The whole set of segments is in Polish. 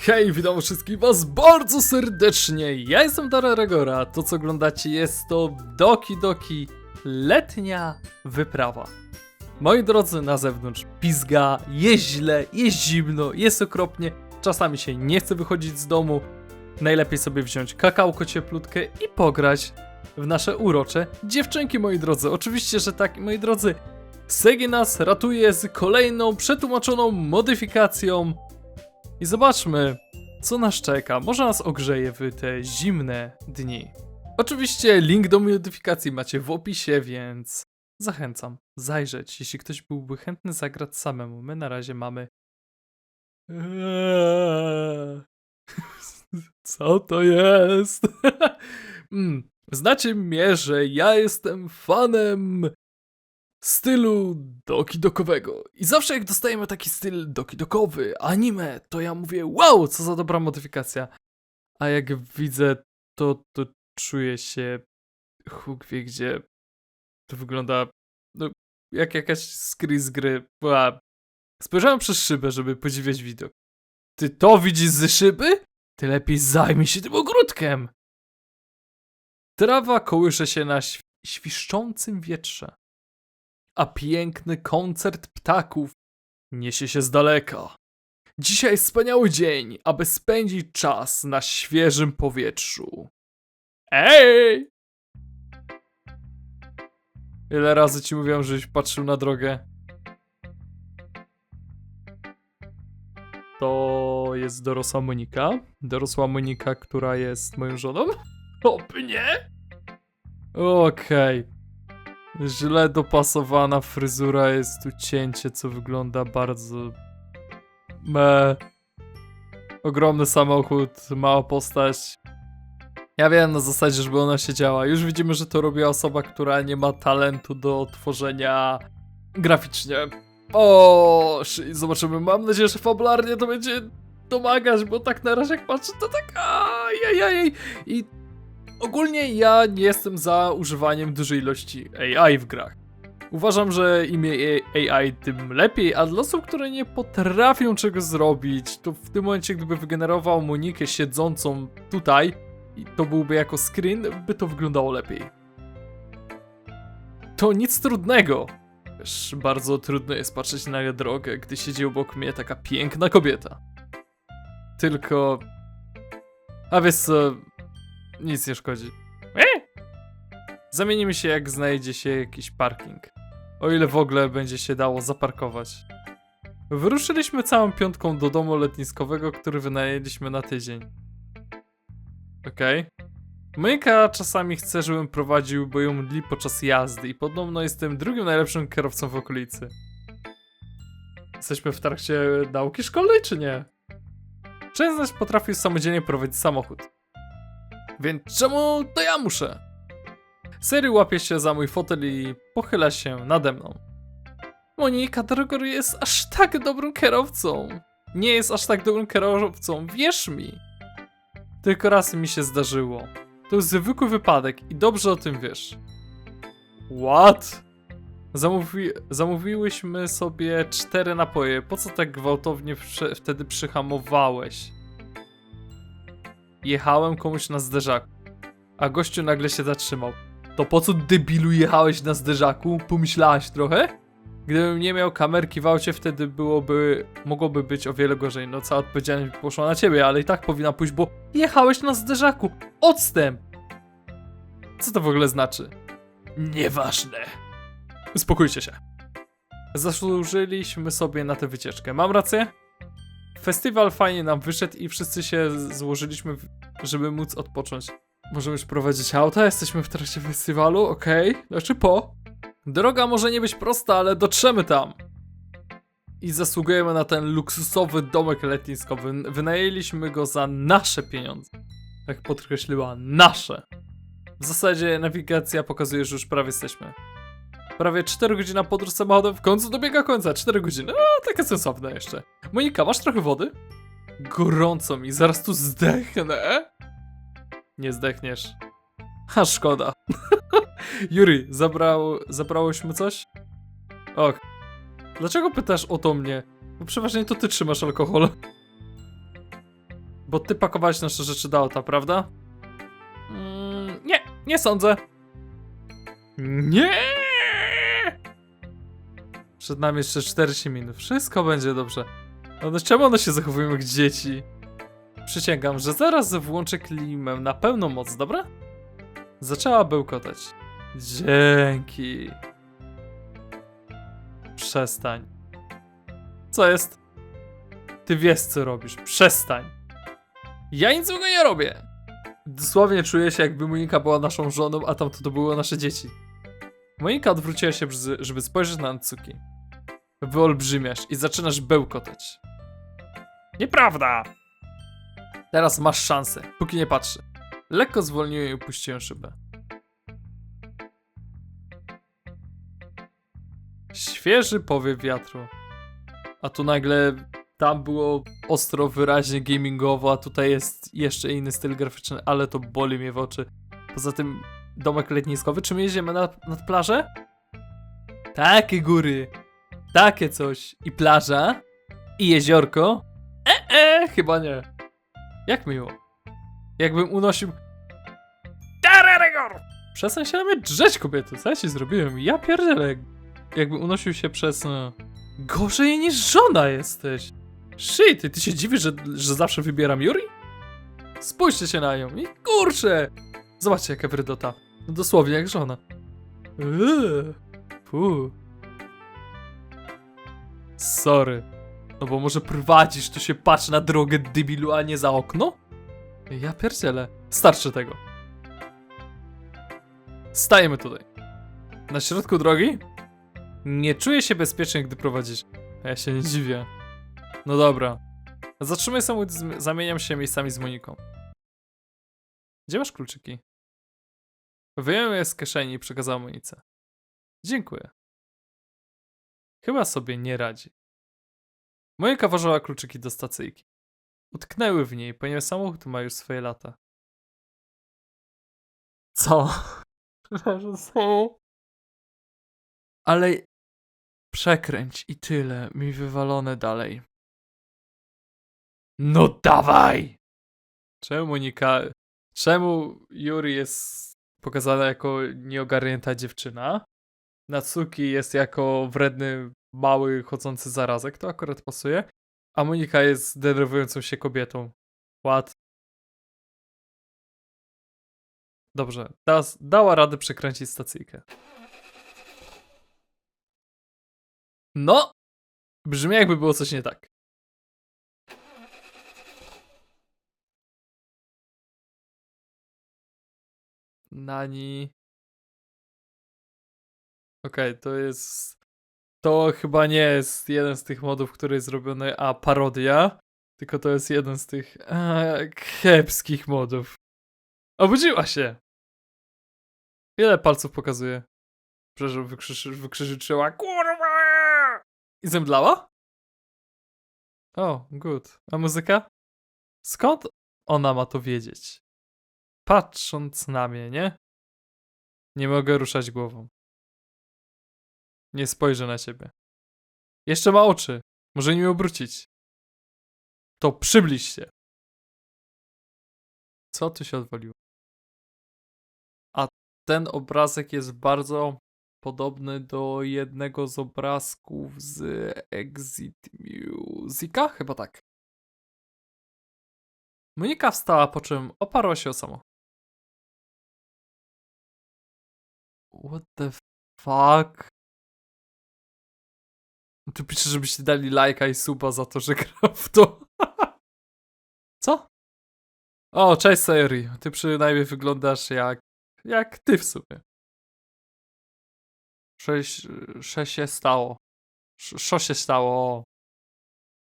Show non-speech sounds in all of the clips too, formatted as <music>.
Hej, witam wszystkich was bardzo serdecznie. Ja jestem Dara Regora. To co oglądacie jest to Doki Doki letnia wyprawa. Moi drodzy, na zewnątrz pizga, jest źle, jest zimno, jest okropnie. Czasami się nie chce wychodzić z domu. Najlepiej sobie wziąć kakałko cieplutkę i pograć w nasze urocze dziewczynki, moi drodzy. Oczywiście, że tak, moi drodzy. Segi nas ratuje z kolejną przetłumaczoną modyfikacją i zobaczmy, co nas czeka. Może nas ogrzeje w te zimne dni. Oczywiście link do modyfikacji macie w opisie, więc zachęcam zajrzeć, jeśli ktoś byłby chętny zagrać samemu. My na razie mamy. <laughs> Co to jest? <laughs> Mm, Znacie mnie, że ja jestem fanem stylu dokidokowego. I zawsze jak dostajemy taki styl dokidokowy, anime, to ja mówię, wow, co za dobra modyfikacja. A jak widzę to, to czuję się huk wie gdzie. To wygląda no, jak jakaś screen z gry. Ła. Spojrzałem przez szybę, żeby podziwiać widok. Ty to widzisz ze szyby? Ty lepiej zajmij się tym ogródkiem. Trawa kołysze się na św- świszczącym wietrze a piękny koncert ptaków niesie się z daleka. Dzisiaj wspaniały dzień, aby spędzić czas na świeżym powietrzu. Ej! Ile razy ci mówiłem, żeś patrzył na drogę? To jest dorosła Monika. Dorosła Monika, która jest moją żoną. Oby nie! Okej. Źle dopasowana fryzura jest tu cięcie, co wygląda bardzo. Me. Ogromny samochód, mała postać. Ja wiem na zasadzie, żeby ona siedziała. Już widzimy, że to robi osoba, która nie ma talentu do tworzenia graficznie. O, zobaczymy. Mam nadzieję, że fabularnie to będzie domagać, bo tak na razie jak patrzę, to tak ajajaj. I Ogólnie ja nie jestem za używaniem dużej ilości AI w grach. Uważam, że im AI, tym lepiej, a dla osób, które nie potrafią czegoś zrobić, to w tym momencie, gdyby wygenerował Monikę siedzącą tutaj, to byłby jako screen, by to wyglądało lepiej. To nic trudnego. Wiesz, bardzo trudno jest patrzeć na drogę, gdy siedzi obok mnie taka piękna kobieta. Tylko... A co, nic nie szkodzi. E! Zamienimy się jak znajdzie się jakiś parking. O ile w ogóle będzie się dało zaparkować. Wyruszyliśmy całą piątką do domu letniskowego, który wynajęliśmy na tydzień. Okej. Monika czasami chce, żebym prowadził, bo ją mdli podczas jazdy i podobno jestem drugim najlepszym kierowcą w okolicy. Jesteśmy w trakcie nauki szkolnej, czy nie? Część potrafi samodzielnie prowadzić samochód. Więc czemu to ja muszę? Siri łapie się za mój fotel i pochyla się nade mną. Monika Drogor jest aż tak dobrym kierowcą. Nie jest aż tak dobrym kierowcą, wierz mi. Tylko raz mi się zdarzyło. To jest zwykły wypadek i dobrze o tym wiesz. What? Zamówi zamówiłyśmy sobie cztery napoje. Po co tak gwałtownie wtedy przyhamowałeś? Jechałem komuś na zderzaku, a gościu nagle się zatrzymał. To po co debilu jechałeś na zderzaku? Pomyślałaś trochę? Gdybym nie miał kamerki w aucie, wtedy byłoby, mogłoby być o wiele gorzej. No cała odpowiedzialność poszła na ciebie, ale i tak powinna pójść, bo jechałeś na zderzaku. Odstęp! Co to w ogóle znaczy? Nieważne. Uspokójcie się. Zasłużyliśmy sobie na tę wycieczkę. Mam rację? Festiwal fajnie nam wyszedł i wszyscy się złożyliśmy, żeby móc odpocząć. Możemy już prowadzić auta, jesteśmy w trakcie festiwalu, okej. Znaczy po. Droga może nie być prosta, ale dotrzemy tam. I zasługujemy na ten luksusowy domek letniskowy. Wynajęliśmy go za nasze pieniądze. Jak podkreśliła, nasze. W zasadzie nawigacja pokazuje, że już prawie jesteśmy. Prawie 4 godzina podróż samochodem w końcu dobiega końca. 4 godziny. A, takie sensowne jeszcze. Monika, masz trochę wody? Gorąco mi, zaraz tu zdechnę. Nie zdechniesz. A szkoda. <laughs> Juri, zabrał, zabrałeś coś? Och. Dlaczego pytasz o to mnie? Bo przeważnie to ty trzymasz alkohol. Bo ty pakowałeś nasze rzeczy do auta, prawda? Mm, nie, nie sądzę. Nie! Przed nami jeszcze 40 minut. Wszystko będzie dobrze. No czemu one się zachowują jak dzieci? Przysięgam, że zaraz włączę klimę na pełną moc, dobra? Zaczęła bełkotać. Dzięki. Przestań. Co jest? Ty wiesz, co robisz. Przestań. Ja nic złego nie robię. Dosłownie czuję się, jakby Monika była naszą żoną, a tamto to były nasze dzieci. Monika odwróciła się, żeby spojrzeć na Natsuki. Wyolbrzymiasz i zaczynasz bełkotać. Nieprawda! Teraz masz szansę, póki nie patrzy. Lekko zwolniłem i upuściłem szybę. Świeży powiew wiatru. A tu nagle tam było ostro, wyraźnie gamingowo, a tutaj jest jeszcze inny styl graficzny, ale to boli mnie w oczy. Poza tym domek letniskowy, czy my jedziemy nad, nad plażę? Takie góry, takie coś. I plaża, i jeziorko. E, e, chyba nie. Jak miło. Jakbym unosił... Tararegor! Przestań się na mnie drzeć, kobieto. Co ja ci zrobiłem? Ja pierdzielę. Jakby unosił się przez... No... Gorzej niż żona jesteś. Shit, ty się dziwisz, że, że zawsze wybieram Yuri? Spójrzcie się na nią i kurczę! Zobaczcie jaka wydota. No dosłownie jak żona. Eee, Fu. Sorry. No bo może prowadzisz, to się patrz na drogę debilu, a nie za okno? Ja pierdzielę. Starczy tego. Stajemy tutaj. Na środku drogi? Nie czuję się bezpiecznie, gdy prowadzisz. Ja się nie dziwię. No dobra. Zatrzymaj samochód, zamieniam się miejscami z Moniką. Gdzie masz kluczyki? Wyjąłem je z kieszeni i przekazałem Monice. Dziękuję. Chyba sobie nie radzi. Monika włożyła kluczyki do stacyjki. Utknęły w niej, ponieważ samochód ma już swoje lata. Co? <laughs> Ale przekręć i tyle, mi wywalone dalej. No dawaj! Czemu Monika, czemu Yuri jest pokazana jako nieogarnięta dziewczyna? Natsuki jest jako wredny, mały, chodzący zarazek, to akurat pasuje. A Monika jest denerwującą się kobietą. Ład. Dobrze, da, dała radę przekręcić stacyjkę. No! Brzmi jakby było coś nie tak. Nani. Okej, to jest. To chyba nie jest jeden z tych modów, który jest zrobiony, a parodia. Tylko to jest jeden z tych e, kiepskich modów. Obudziła się! Ile palców pokazuje? Przepraszam, wykrzyczy, wykrzyczała KURWA! I zemdlała? O, good. A muzyka? Skąd ona ma to wiedzieć? Patrząc na mnie, nie? Nie mogę ruszać głową. Nie spojrzę na ciebie. Jeszcze ma oczy. Może nie obrócić. To przybliż się. Co tu się odwaliło? A ten obrazek jest bardzo podobny do jednego z obrazków z Exit Musica? Chyba tak. Monika wstała, po czym oparła się o samochód. What the fuck? Tu pisze, żebyście dali lajka i suba za to, że <laughs> gram w to. Co? O, cześć Sayori. Ty przynajmniej wyglądasz jak... jak ty w sumie. Sześć... sześć się stało. Sz- Szo się stało?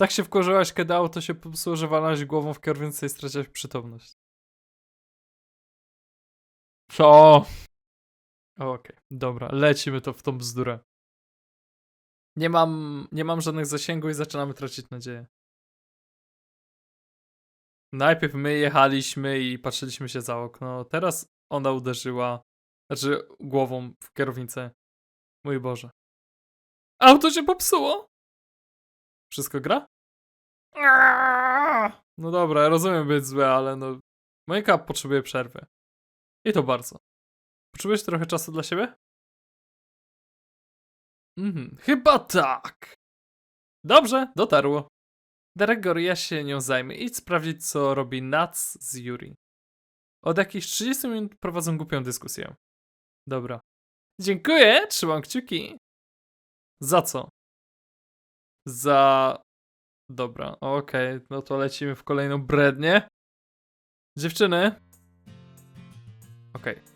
Tak się wkurzyłaś, kiedy auto się popsuło, że walnąłeś głową w kierownicę i straciłeś przytomność. Co? Okej, dobra, lecimy to w tą bzdurę. Nie mam, nie mam żadnych zasięgów i zaczynamy tracić nadzieję. Najpierw my jechaliśmy i patrzyliśmy się za okno, teraz ona uderzyła, znaczy głową w kierownicę. Mój Boże. Auto się popsuło! Wszystko gra? No dobra, rozumiem być złe, ale no... Monika potrzebuje przerwy. I to bardzo. Potrzebujesz trochę czasu dla siebie? Mhm, chyba tak. Dobrze, dotarło. Daregor, ja się nią zajmę. Idź sprawdzić, co robi Nats z Yuri. Od jakichś 30 minut prowadzą głupią dyskusję. Dobra. Dziękuję, trzymam kciuki. Za co? Za... Dobra, okej, no to lecimy w kolejną brednię. Dziewczyny. Okej.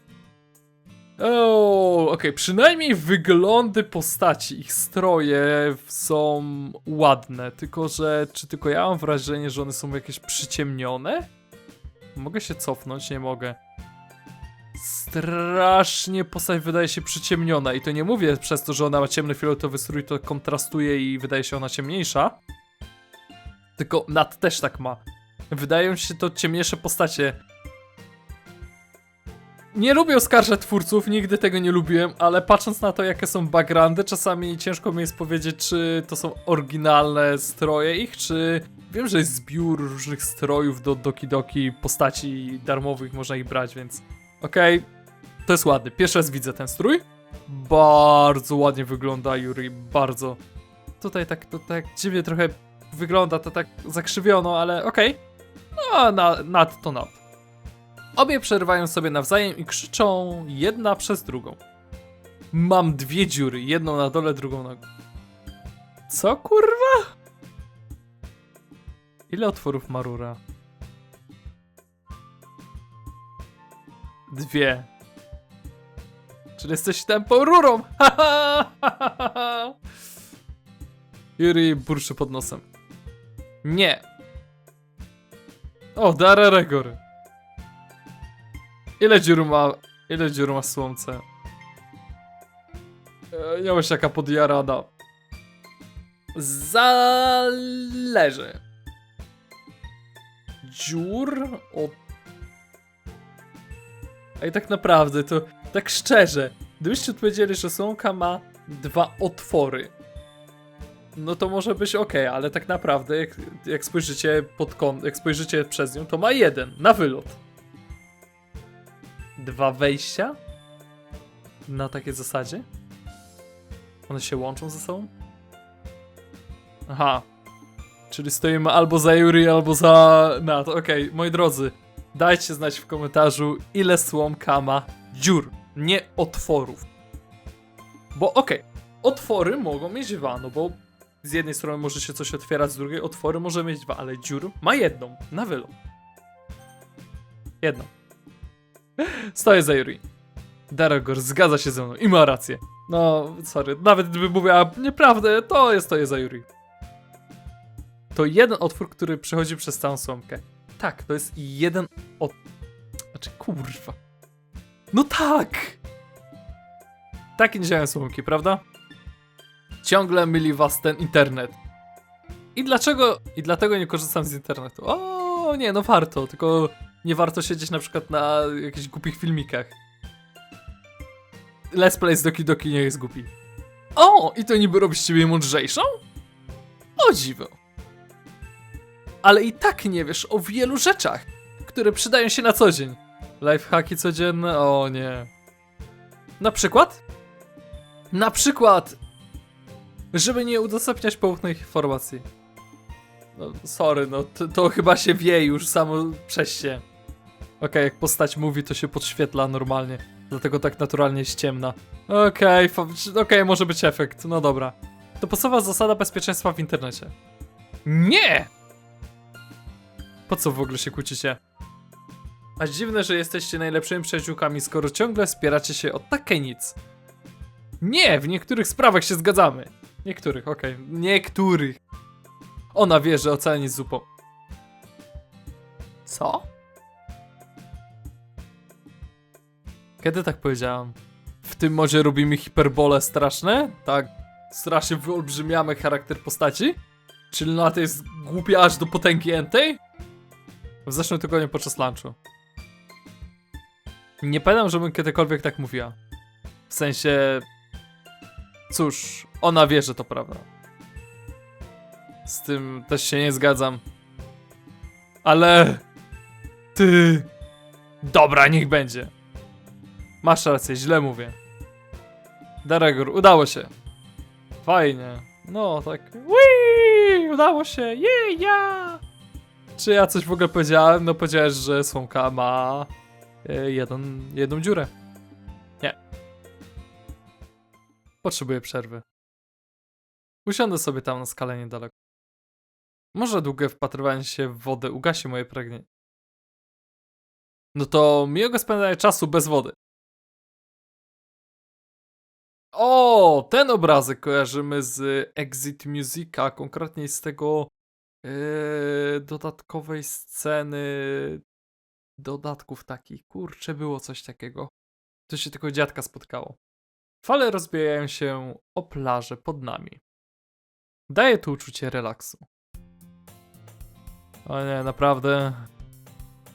O, okej, przynajmniej wyglądy postaci, ich stroje są ładne, tylko że czy tylko ja mam wrażenie, że one są jakieś przyciemnione? Mogę się cofnąć? Nie mogę. Strasznie postać wydaje się przyciemniona i to nie mówię przez to, że ona ma ciemny fioletowy strój, to kontrastuje i wydaje się ona ciemniejsza. Tylko Nat też tak ma. Wydają się to ciemniejsze postacie. Nie lubię oskarżać twórców, nigdy tego nie lubiłem, ale patrząc na to, jakie są backgroundy, czasami ciężko mi jest powiedzieć, czy to są oryginalne stroje ich, czy wiem, że jest zbiór różnych strojów do Doki Doki, postaci darmowych, można ich brać, więc okej, to jest ładny. Pierwszy raz widzę ten strój. Bardzo ładnie wygląda Yuri, bardzo. Tutaj tak, to tak dziwnie trochę wygląda, to tak zakrzywiono, ale okej. No, na, nad to nad. Obie przerywają sobie nawzajem i krzyczą jedna przez drugą. Mam dwie dziury, jedną na dole, drugą na górze. Co kurwa? Ile otworów ma rura? Dwie. Czyli jesteś tępą rurą! Yuri burczy pod nosem. Nie. O, Dara Regor. Ile dziur ma... Ile dziur ma słońce? E, nie wiesz jaka podjarada. Zależy. Dziur od... Ej, tak naprawdę, to tak szczerze. Gdybyście odpowiedzieli, że słomka ma dwa otwory, no to może być ok, ale tak naprawdę, jak, jak spojrzycie pod kąt, jak spojrzycie przez nią, to ma jeden na wylot. Dwa wejścia? Na takiej zasadzie? One się łączą ze sobą? Aha. Czyli stoimy albo za Yuri, albo za Nat. Okej, moi drodzy, dajcie znać w komentarzu, ile słomka ma dziur, nie otworów. Bo okej, otwory mogą mieć dwa, no bo z jednej strony może się coś otwierać, z drugiej otwory może mieć dwa, ale dziur ma jedną, na wylot. Jedną. Stoję za Yuri. Daragor zgadza się ze mną i ma rację. No, sorry, nawet gdyby mówiła nieprawdę, to jest to jest za Yuri. To jeden otwór, który przechodzi przez całą słomkę. Tak, to jest jeden od... Znaczy, kurwa. No tak! Tak nie działają słomki, prawda? Ciągle myli was ten internet. I dlaczego... I dlatego nie korzystam z internetu. O, nie, no warto, tylko nie warto siedzieć na przykład na jakichś głupich filmikach. Let's Play z Doki Doki nie jest głupi. O, i to niby robi z ciebie mądrzejszą? O dziwo. Ale i tak nie wiesz o wielu rzeczach, które przydają się na co dzień. Lifehacki codzienne? O nie. Na przykład? Na przykład, żeby nie udostępniać poufnych informacji. No, sorry, no to, to chyba się wie już samo przez się. Okej, jak postać mówi, to się podświetla normalnie. Dlatego tak naturalnie jest ciemna. Okej, fa- okej, może być efekt. No dobra. To podstawowa zasada bezpieczeństwa w internecie. Nie! Po co w ogóle się kłócicie? Aż dziwne, że jesteście najlepszymi przyjaciółkami, skoro ciągle wspieracie się o takie nic. Nie, w niektórych sprawach się zgadzamy. Niektórych, okej. Niektórych. Ona wie, że ocean jest zupą. Co? Kiedy tak powiedziałam? W tym modzie robimy hiperbole straszne? Tak strasznie wyolbrzymiamy charakter postaci? Czyli na to jest głupia aż do potęgi entej? W zeszłym tygodniu podczas lunchu. Nie pamiętam, żebym kiedykolwiek tak mówiła. W sensie... Cóż, ona wie, że to prawda. Z tym też się nie zgadzam. Ale... Ty... Dobra, niech będzie. Masz rację, źle mówię. Daregor, udało się. Fajnie. No, tak. Wii! Udało się! Jej, ja! Czy ja coś w ogóle powiedziałem? No powiedziałeś, że słomka ma e, jeden, jedną dziurę. Nie. Potrzebuję przerwy. Usiądę sobie tam na skalę niedaleko. Może długie wpatrywanie się w wodę ugasi moje pragnienie. No to miłego spędzania czasu bez wody. O, ten obrazek kojarzymy z Exit Musica, konkretnie z tego yy, dodatkowej sceny dodatków takich. Kurczę, było coś takiego. To się tylko dziadka spotkało. Fale rozbijają się o plażę pod nami. Daje to uczucie relaksu. O nie, naprawdę.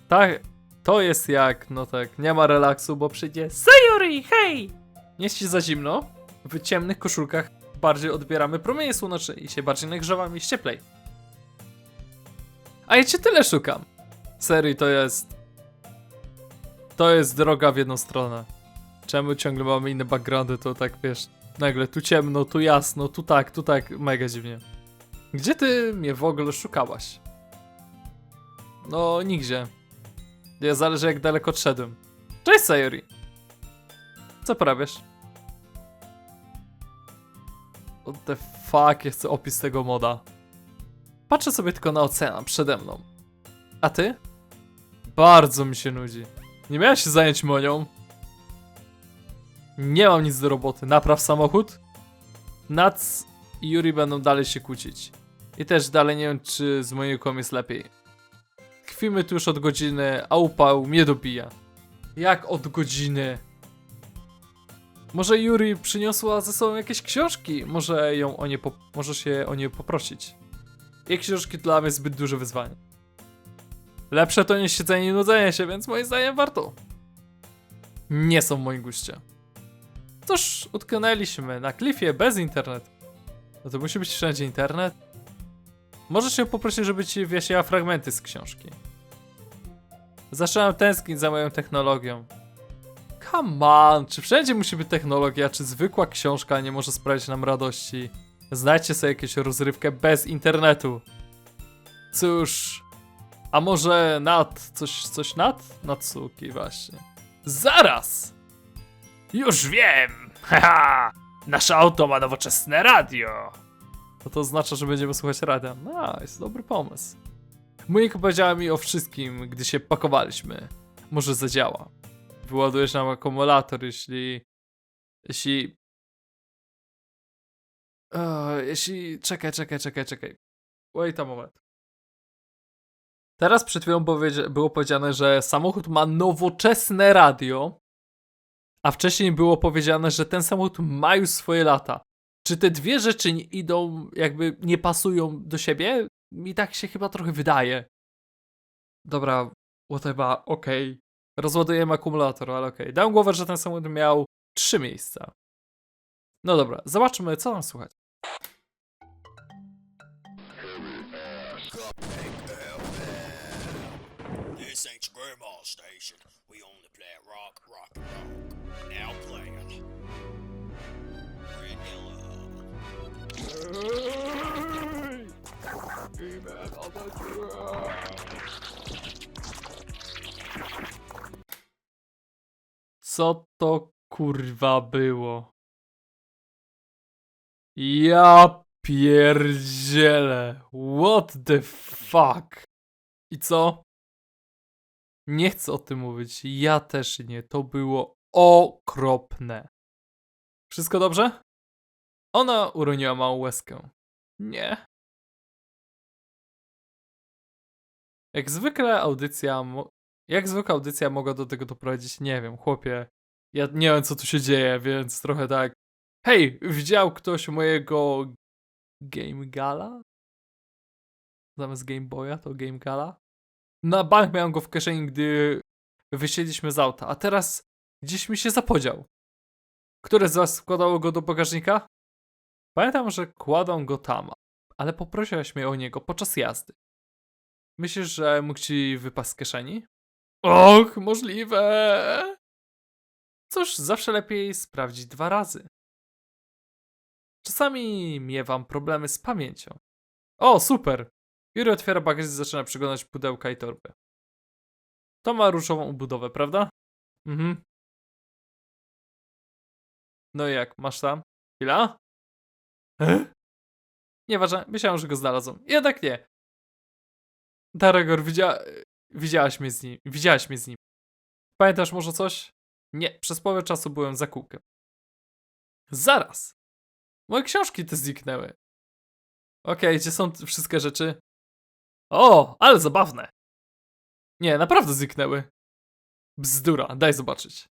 Tak, to jest jak, no tak, nie ma relaksu, bo przyjdzie Sayori, hej! Jest ci za zimno? W ciemnych koszulkach bardziej odbieramy promienie słoneczne i się bardziej nagrzewamy i cieplej. A ja cię tyle szukam. Serii to jest... To jest droga w jedną stronę. Czemu ciągle mamy inne backgroundy, to tak wiesz, nagle tu ciemno, tu jasno, tu tak, tu tak, mega dziwnie. Gdzie ty mnie w ogóle szukałaś? No, nigdzie. Ja zależy jak daleko odszedłem. Cześć Sayori! Co porabiasz? What the fuck, ja chcę opis tego moda. Patrzę sobie tylko na ocean przede mną. A ty? Bardzo mi się nudzi. Nie miałeś się zająć monią? Nie mam nic do roboty. Napraw samochód? Nats i Yuri będą dalej się kłócić. I też dalej nie wiem, czy z moją jest lepiej. Tkwimy tu już od godziny, a upał mnie dobija. Jak od godziny? Może Yuri przyniosła ze sobą jakieś książki? Może ją o nie może się o nie poprosić. Jej książki dla mnie zbyt duże wyzwanie. Lepsze to niż siedzenie i nudzenie się, więc moim zdaniem warto. Nie są w moim guście. Cóż, utknęliśmy na klifie bez internetu. No to musi być wszędzie internet. Możesz się poprosić, żeby ci wyjaśniła fragmenty z książki. Zaczynam tęsknić za moją technologią. Come on, czy wszędzie musi być technologia, czy zwykła książka nie może sprawić nam radości? Znajdźcie sobie jakąś rozrywkę bez internetu. Cóż, a może nad, coś, coś nad? Natsuki właśnie. Zaraz! Już wiem! <laughs> Haha! Nasze auto ma nowoczesne radio! No to oznacza, że będziemy słuchać radia. Jest dobry pomysł. Mójka powiedziała mi o wszystkim, gdy się pakowaliśmy. Może zadziała. Wyładujesz nam akumulator, jeśli... Jeśli... O, jeśli... Czekaj, czekaj, czekaj, czekaj. Wait a moment. Teraz przed chwilą było powiedziane, że samochód ma nowoczesne radio, a wcześniej było powiedziane, że ten samochód ma już swoje lata. Czy te dwie rzeczy idą, jakby nie pasują do siebie? Mi tak się chyba trochę wydaje. Dobra, whatever, okej. Rozładujemy akumulator, ale okej. Dałem głowę, że ten samochód miał trzy miejsca. No dobra, zobaczmy, co nam słychać. This ain't grandma's station. We only play rock, rock, and roll. Co to kurwa było? Ja pierdzielę. What the fuck? I co? Nie chcę o tym mówić. Ja też nie. To było okropne. Wszystko dobrze? Ona uroniła małą łezkę. Nie. Jak zwykle audycja. Jak zwykle audycja mogła do tego doprowadzić? Nie wiem, chłopie. Ja nie wiem, co tu się dzieje, więc trochę tak. Hej, widział ktoś mojego Game Gala? Zamiast Game Boya to Game Gala? Na bank miałem go w kieszeni, gdy wysiedliśmy z auta, a teraz gdzieś mi się zapodział. Które z was wkładało go do bagażnika? Pamiętam, że kładą go tam, ale poprosiłaś mnie o niego podczas jazdy. Myślisz, że mógł ci wypaść z kieszeni? Och, możliwe. Cóż, zawsze lepiej sprawdzić dwa razy. Czasami miewam problemy z pamięcią. O, super! Yuri otwiera bagaż i zaczyna przeglądać pudełka i torby. To ma różową ubudowę, prawda? Mhm. No i jak, masz tam? Chwila? E? Nieważne, myślałem, że go znalazłem. Jednak nie. Daregor, widzia... widziałaś mnie z nim. Widziałaś mnie z nim. Pamiętasz może coś? Nie, przez połowę czasu byłem za kółkiem. Zaraz! Moje książki te zniknęły. Okej, gdzie są wszystkie rzeczy? O, ale zabawne. Nie, naprawdę zniknęły. Bzdura, daj zobaczyć.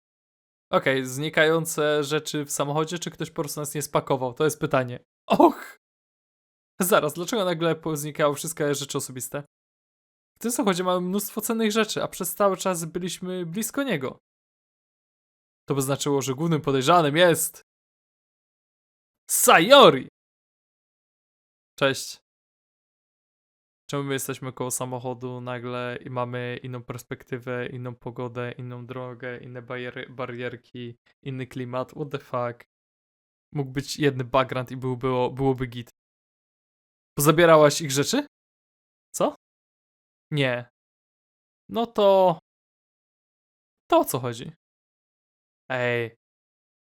Okej, znikające rzeczy w samochodzie, czy ktoś po prostu nas nie spakował? To jest pytanie. Och! Zaraz, dlaczego nagle poznikały wszystkie rzeczy osobiste? W tym samochodzie mamy mnóstwo cennych rzeczy, a przez cały czas byliśmy blisko niego. To by znaczyło, że głównym podejrzanym jest... Sayori! Cześć. Czemu my jesteśmy koło samochodu nagle i mamy inną perspektywę, inną pogodę, inną drogę, inne bariery, barierki, inny klimat? What the fuck? Mógł być jedny background i był, było, byłoby git. Pozabierałaś ich rzeczy? Nie. No to... To o co chodzi? Ej.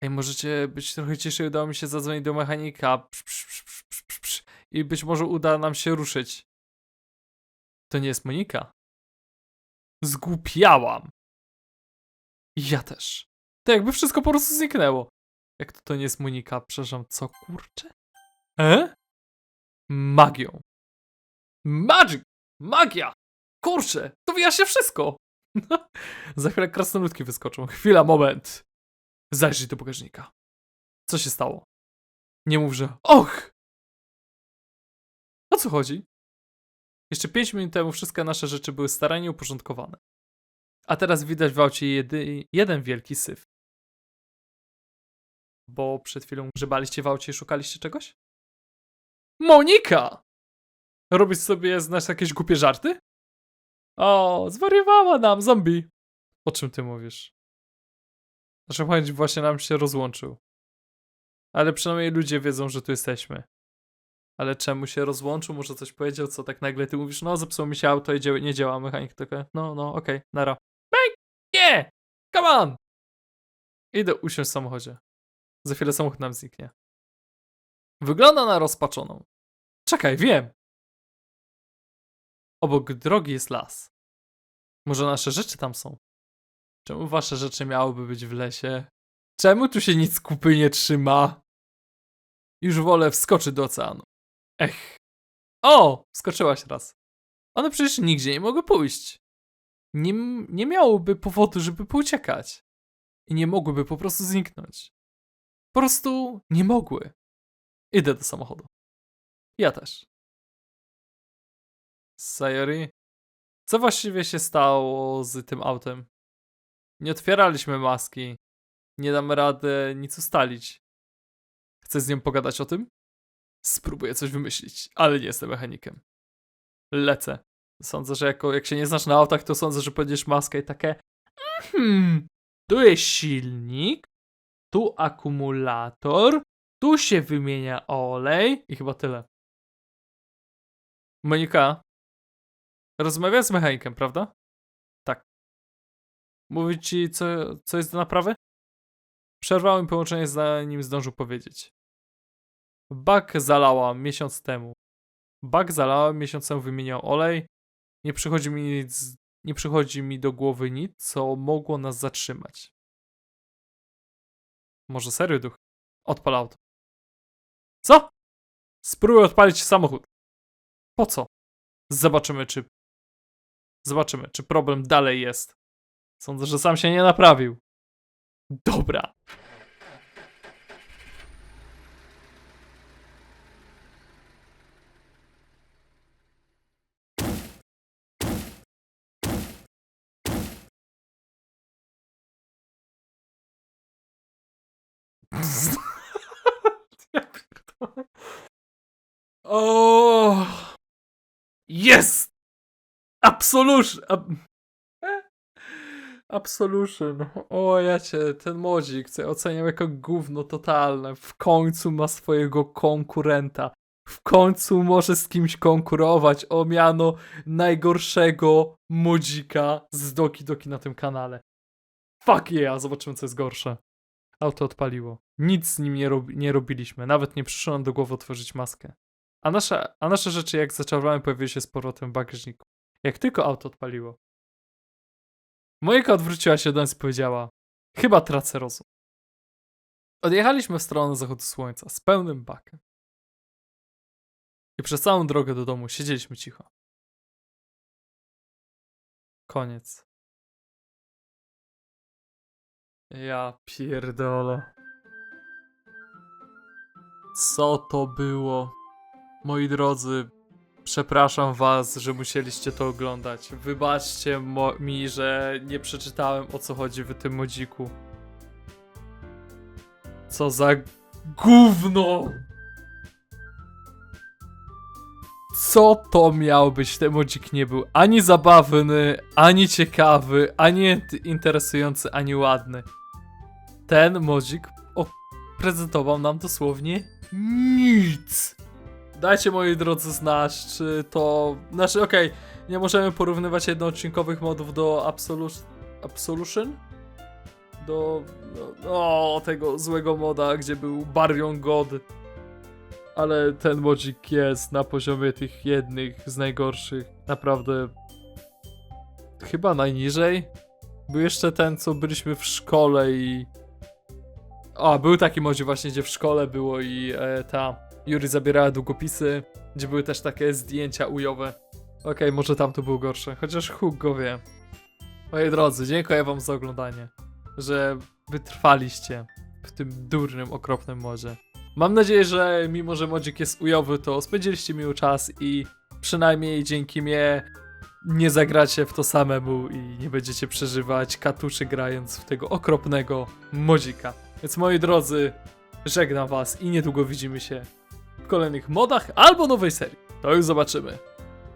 Ej, możecie być trochę ciszej, udało mi się zadzwonić do mechanika. Psz, psz, psz, psz. I być może uda nam się ruszyć. To nie jest Monika. Zgłupiałam. Ja też. To jakby wszystko po prostu zniknęło. Jak to to nie jest Monika? Przepraszam, co kurczę? E? Magią. Magic! Magia! Kurczę, to wyjaśnia wszystko. <laughs> Za chwilę krasnoludki wyskoczą. Chwila, moment. Zajrzyj do bagażnika. Co się stało? Nie mów, że... Och! O co chodzi? Jeszcze 5 minut temu wszystkie nasze rzeczy były starannie uporządkowane. A teraz widać w aucie jedy... jeden wielki syf. Bo przed chwilą grzebaliście w aucie i szukaliście czegoś? Monika! Robisz sobie z nas jakieś głupie żarty? O, zwariowała nam, zombie. O czym ty mówisz? Nasz chęć właśnie nam się rozłączył. Ale przynajmniej ludzie wiedzą, że tu jesteśmy. Ale czemu się rozłączył? Może coś powiedział, co tak nagle ty mówisz, no zepsuło mi się auto i nie działa mechanik, tylko no, no, okej, nara. Bang! Nie! Come on! Idę usiąść w samochodzie. Za chwilę samochód nam zniknie. Wygląda na rozpaczoną. Czekaj, wiem! Obok drogi jest las. Może nasze rzeczy tam są? Czemu wasze rzeczy miałyby być w lesie? Czemu tu się nic kupy nie trzyma? Już wolę wskoczyć do oceanu. Ech. O! Wskoczyłaś raz. One przecież nigdzie nie mogły pójść. Nie, nie miałoby powodu, żeby pouciekać. I nie mogłyby po prostu zniknąć. Po prostu nie mogły. Idę do samochodu. Ja też. Sayori? Co właściwie się stało z tym autem? Nie otwieraliśmy maski. Nie damy rady nic ustalić. Chcesz z nią pogadać o tym? Spróbuję coś wymyślić, ale nie jestem mechanikiem. Lecę. Sądzę, że jako, jak się nie znasz na autach, to sądzę, że podniesz maskę i takie hmm, tu jest silnik, tu akumulator, tu się wymienia olej i chyba tyle. Monika, rozmawiałem z mechanikiem, prawda? Tak. Mówi ci, co, co jest do naprawy? Przerwałem połączenie, zanim zdążył powiedzieć. Bak zalałam miesiąc temu. Bak zalałem miesiąc temu, wymieniał olej. Nie przychodzi mi nic, nie przychodzi mi do głowy nic, co mogło nas zatrzymać. Może serio duch? Odpal auto. Co? Spróbuj odpalić samochód. Po co? Zobaczymy, czy. Zobaczymy, czy problem dalej jest. Sądzę, że sam się nie naprawił. Dobra. <laughs> O! Jest! Absolution! Ab... Absolution. O, ja cię, ten modzik, co ja oceniam jako gówno totalne, w końcu ma swojego konkurenta. W końcu może z kimś konkurować o miano najgorszego modzika z Doki Doki na tym kanale. Fuck yeah, zobaczymy co jest gorsze. Auto odpaliło. Nic z nim nie, robi, nie robiliśmy, nawet nie przyszło nam do głowy otworzyć maskę. A nasze, a nasze rzeczy jak zaczarowałem pojawiły się z powrotem w bagażniku. Jak tylko auto odpaliło. Mojeka odwróciła się do nas i powiedziała Chyba tracę rozum. Odjechaliśmy w stronę zachodu słońca z pełnym bakiem. I przez całą drogę do domu siedzieliśmy cicho. Koniec. Ja pierdolę. Co to było? Moi drodzy, przepraszam was, że musieliście to oglądać. Wybaczcie mi, że nie przeczytałem o co chodzi w tym modziku. Co za gówno! Co to miał być? Ten modzik nie był ani zabawny, ani ciekawy, ani int- interesujący, ani ładny. Ten modzik prezentował nam dosłownie nic. Dajcie moi drodzy znać, czy to... Znaczy, okej, nie możemy porównywać jednoodcinkowych modów do Absolu- Absolution? Do... No, tego złego moda, gdzie był Barion God. Ale ten modzik jest na poziomie tych jednych z najgorszych. Naprawdę... Chyba najniżej. Był jeszcze ten, co byliśmy w szkole i... A, był taki modzik właśnie, gdzie w szkole było i e, ta... Yuri zabierała długopisy, gdzie były też takie zdjęcia ujowe. Okej, może tam to było gorsze, chociaż Huk go wie. Moi drodzy, dziękuję wam za oglądanie, że wytrwaliście w tym durnym, okropnym modzie. Mam nadzieję, że mimo, że modzik jest ujowy, to spędziliście miły czas i przynajmniej dzięki mnie nie zagracie w to samemu i nie będziecie przeżywać katuszy grając w tego okropnego modzika. Więc moi drodzy, żegnam was i niedługo widzimy się kolejnych modach albo nowej serii. To już zobaczymy.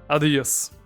Adios.